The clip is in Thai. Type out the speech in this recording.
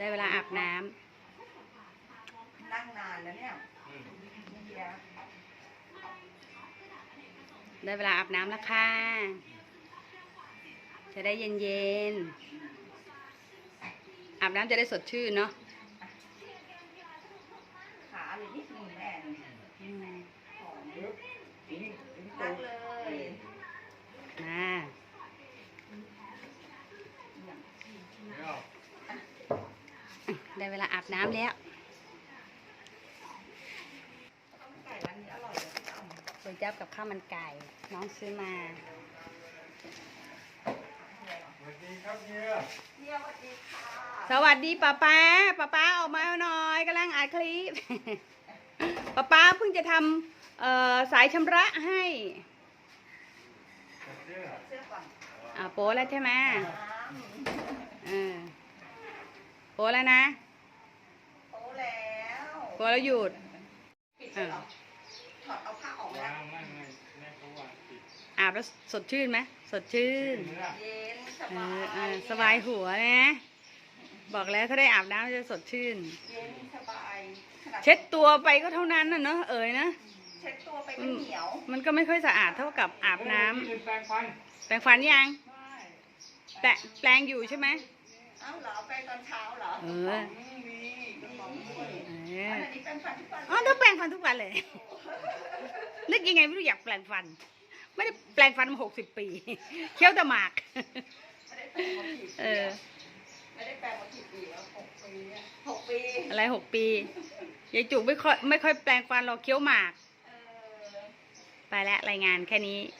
ได้เวลาอาบน้ำนั่งนานแล้วเนี่ยเฮียได้เวลาอาบน้ำแล้วค่ะ จะได้เย็นๆอาบน้ำจะได้สดชื่นเนาะขาเลยนิดนึงแม่นี่อืม หอมลึกนั่งเลย มา ได้เวลาอาบน้ำแล้วก๋วยจั๊บกับข้าวมันไก่ น้องซื้อมาสวัสดีครับเฮียเฮียสวัสดีค่ะสวัสดีป้าป้าป้าป้าออกมาหน่อยกำลังอัดคลิปป้าป้าเพิ่งจะทำสายชำระให้อ่าโป้แล้วใช่ไหมน้เออโป้แล้วนะำโตแล้ว โป้แล้ วหยุดปิดเลยเหรอถอดเอาผ้าออกแล้ววางไม่ไม่แม่เขาวางปิดอาบแล้วสดชื่นไหมสดชื่นเนื้อเย็นสเอบาอยเออสบายหัวนะบอกแล้วถ้าได้อาบน้ำจะสดชื่น เย็นสบายขนาเช็ดตัวไปก็เท่านั้นน่ะเนอะเอ๋ยนะเช็ดตัวไปก็เหนียวมันก็ไม่ค่อยสะอาดเท่ากับอาบน้ำเฮ้ยนี่เป็นแปรงฟันแปรงฟันยังใช่แปะแปลงอยู่ใช่ไหมเอ้าเหรอเอาไปตอนเช้าเหรอเออมีกระป๋องด้วยเออัอนนี้เป็นฟันทุกวันอ๋อต้องแปรงฟันทุกวันเลยนึกยังไงไม่รู้อยากแปรงฟัน ไม่ได้แปรงฟันมาหกสิบปี เคี้ยวแต่หมากไม่ได้แปลงมากี่ปีเออไม่ได้แปลงมากี่ปีแล้วหกปีอะหกปี อะไรหกปียายจุกไม่ค่อยไม่ค่อยแปรงฟันหรอกเคี้ยวหมากเออไปแล้วรายงานแค่นี้เ